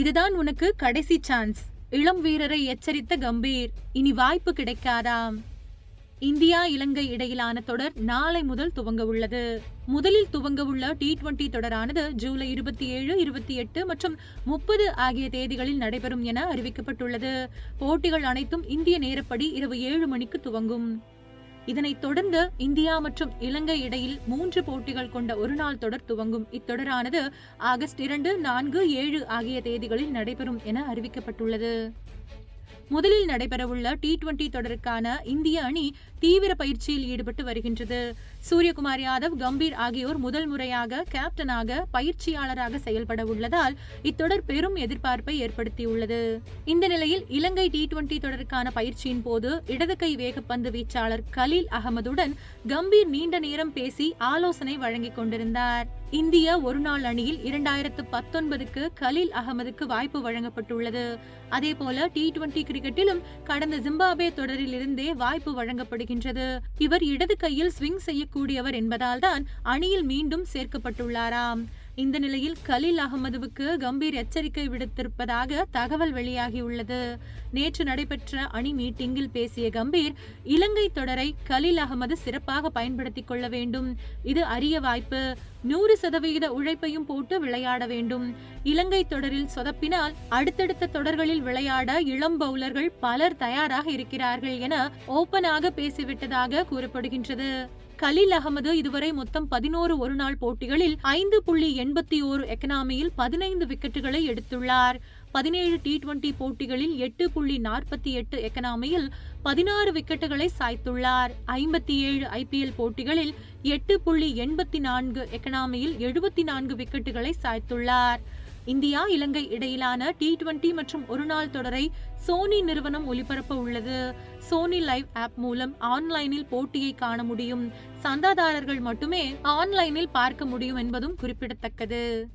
இதுதான் உனக்கு கடைசி சான்ஸ் இளம் வீரரை எச்சரித்த கம்பீர். இனி வாய்ப்பு கிடைக்காதாம். இந்தியா இலங்கை இடையிலான தொடர் நாளை முதல் துவங்க உள்ளது. முதலில் துவங்க உள்ள டி டுவெண்டி தொடரானது ஜூலை இருபத்தி ஏழு இருபத்தி எட்டு மற்றும் முப்பது ஆகிய தேதிகளில் நடைபெறும் என அறிவிக்கப்பட்டுள்ளது. போட்டிகள் அனைத்தும் இந்திய நேரப்படி இரவு ஏழு மணிக்கு துவங்கும். இதனைத் தொடர்ந்து இந்தியா மற்றும் இலங்கை இடையில் மூன்று போட்டிகள் கொண்ட ஒருநாள் தொடர் துவங்கும். இத்தொடரானது ஆகஸ்ட் இரண்டு நான்கு ஏழு ஆகிய தேதிகளில் நடைபெறும் என அறிவிக்கப்பட்டுள்ளது. முதலில் நடைபெறவுள்ள டி டுவெண்டி தொடருக்கான இந்திய அணி தீவிர பயிற்சியில் ஈடுபட்டு வருகின்றது. சூரியகுமார் யாதவ் கம்பீர் ஆகியோர் முதல் முறையாக கேப்டனாக பயிற்சியாளராக செயல்பட உள்ளதால் இத்தொடர் பெரும் எதிர்பார்ப்பை ஏற்படுத்தியுள்ளது. இந்த நிலையில் இலங்கை டி டுவெண்டி தொடருக்கான பயிற்சியின் போது இடது கை வேகப்பந்து வீச்சாளர் கலீல் அகமதுடன் கம்பீர் நீண்ட நேரம் பேசி ஆலோசனை வழங்கிக் கொண்டிருந்தார். இந்திய ஒருநாள் அணியில் இரண்டாயிரத்து பத்தொன்பதுக்கு கலீல் அகமதுக்கு வாய்ப்பு வழங்கப்பட்டுள்ளது. அதே போல டி டுவெண்டி கிரிக்கெட்டிலும் கடந்த ஜிம்பாபே தொடரில் இருந்தே வாய்ப்பு வழங்கப்படுகின்றது. இவர் இடது கையில் ஸ்விங் செய்யக்கூடியவர் என்பதால் தான் அணியில் மீண்டும் சேர்க்கப்பட்டுள்ளாராம். இந்த நிலையில் கலீல் அகமதுவுக்கு கம்பீர் எச்சரிக்கை விடுத்திருப்பதாக தகவல் வெளியாகியுள்ளது. நேற்று நடைபெற்ற அணி மீட்டிங்கில் பேசிய கம்பீர் இலங்கை தொடரை கலீல் அகமது சிறப்பாக பயன்படுத்திக் கொள்ள வேண்டும். இது அரிய வாய்ப்பு. நூறு சதவிகித உழைப்பையும் போட்டு விளையாட வேண்டும். இலங்கை தொடரில் சொதப்பினால் அடுத்தடுத்த தொடர்களில் விளையாட இளம் பவுலர்கள் பலர் தயாராக இருக்கிறார்கள் என ஓபனாக பேசிவிட்டதாக கூறப்படுகின்றது. கலீல் அகமது இதுவரை மொத்தம் பதினோரு ஒருநாள் போட்டிகளில் ஐந்து புள்ளி எண்பத்தி ஓரு எக்கனாமியில் பதினைந்து விக்கெட்டுகளை எடுத்துள்ளார். பதினேழு டி டுவெண்டி போட்டிகளில் எட்டு புள்ளி நாற்பத்தி எட்டு எக்கனாமியில் பதினாறு விக்கெட்டுகளை சாய்த்துள்ளார். ஐம்பத்தி ஏழு ஐபிஎல் போட்டிகளில் எட்டு புள்ளி எண்பத்தி நான்கு எக்கனாமியில் எழுபத்தி நான்கு விக்கெட்டுகளை சாய்த்துள்ளார். இந்தியா இலங்கை இடையிலான டி டுவெண்டி மற்றும் ஒருநாள் தொடரை சோனி நிறுவனம் ஒளிபரப்ப உள்ளது. சோனி லைவ் ஆப் மூலம் ஆன்லைனில் போட்டியை காண முடியும். சந்தாதாரர்கள் மட்டுமே ஆன்லைனில் பார்க்க முடியும் என்பதும் குறிப்பிடத்தக்கது.